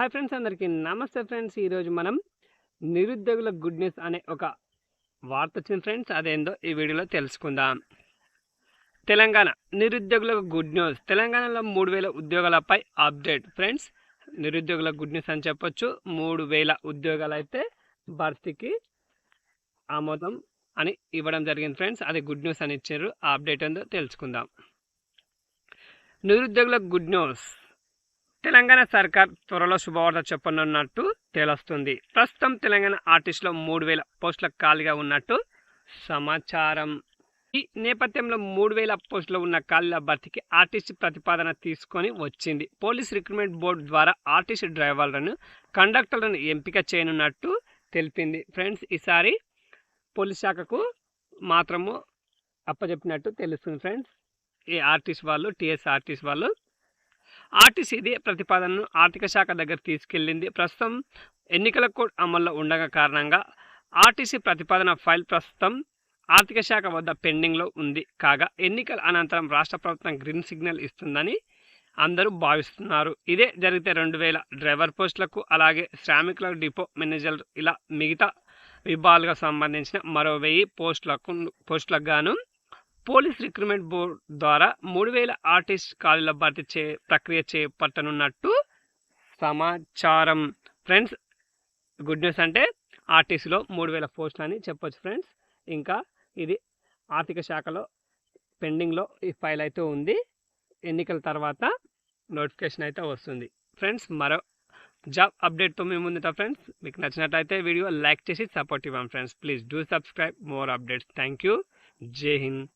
Hi friends అందరికీ నమస్తే friends. ఈరోజు మనం నిరుద్యోగుల గుడ్ న్యూస్ అనే ఒక వార్త వచ్చింది ఫ్రెండ్స్. అదేందో ఈ వీడియోలో తెలుసుకుందాం. తెలంగాణ నిరుద్యోగులకు గుడ్ న్యూస్. తెలంగాణలో మూడు వేల ఉద్యోగాలపై అప్డేట్ ఫ్రెండ్స్. నిరుద్యోగుల గుడ్ న్యూస్ అని చెప్పొచ్చు. మూడు వేల ఉద్యోగాలు అయితే భర్తీకి ఆమోదం అని ఇవ్వడం జరిగింది ఫ్రెండ్స్. అది గుడ్ న్యూస్ అని ఇచ్చారు. ఆ అప్డేట్ ఏందో తెలుసుకుందాం. నిరుద్యోగుల గుడ్ న్యూస్. తెలంగాణ సర్కార్ త్వరలో శుభవార్త చెప్పనున్నట్టు తెలుస్తుంది. ప్రస్తుతం తెలంగాణ ఆర్టిస్టులో మూడు వేల పోస్టుల ఖాళీగా ఉన్నట్టు సమాచారం. ఈ నేపథ్యంలో మూడు వేల పోస్టులో ఉన్న ఖాళీల భర్తీకి ఆర్టిస్ట్ ప్రతిపాదన తీసుకొని వచ్చింది. పోలీస్ రిక్రూట్మెంట్ బోర్డు ద్వారా ఆర్టిస్ట్ డ్రైవర్లను కండక్టర్లను ఎంపిక చేయనున్నట్టు తెలిపింది. ఫ్రెండ్స్ ఈసారి పోలీస్ శాఖకు మాత్రము అప్పచెప్పినట్టు తెలుస్తుంది ఫ్రెండ్స్. ఈ ఆర్టిస్ట్ వాళ్ళు టీఎస్ ఆర్టిస్ట్ వాళ్ళు ఆర్టీసీ ఇదే ప్రతిపాదనను ఆర్థిక శాఖ దగ్గర తీసుకెళ్ళింది ప్రస్తుతం ఎన్నికల కోడ్ అమల్లో ఉండగా కారణంగా ఆర్టీసీ ప్రతిపాదన ఫైల్ ప్రస్తుతం ఆర్థిక శాఖ వద్ద పెండింగ్లో ఉంది. కాగా ఎన్నికల అనంతరం రాష్ట్ర ప్రభుత్వం గ్రీన్ సిగ్నల్ ఇస్తుందని అందరూ భావిస్తున్నారు. ఇదే జరిగితే రెండు వేల డ్రైవర్ పోస్టులకు అలాగే శ్రామికుల డిపో మేనేజర్ ఇలా మిగతా విభాగాలకు సంబంధించిన మరో వెయ్యి పోస్టులకు పోస్టులకు గాను పోలీస్ రిక్రూట్మెంట్ బోర్డు ద్వారా మూడు వేల ఆర్టిస్ట్ ఖాళీల భర్తీ చే ప్రక్రియ చేపట్టనున్నట్టు సమాచారం. ఫ్రెండ్స్ గుడ్ న్యూస్ అంటే ఆర్టీసీలో మూడు వేల పోస్టులు అని చెప్పొచ్చు ఫ్రెండ్స్. ఇంకా ఇది ఆర్థిక శాఖలో పెండింగ్లో ఈ ఫైల్ అయితే ఉంది. ఎన్నికల తర్వాత నోటిఫికేషన్ అయితే వస్తుంది. ఫ్రెండ్స్ మరో జాబ్ అప్డేట్తో మేము ముందుతా ఫ్రెండ్స్. మీకు నచ్చినట్లయితే వీడియో లైక్ చేసి సపోర్ట్ ఇవ్వండి friends. Please do subscribe more updates. Thank you. జై హింద్.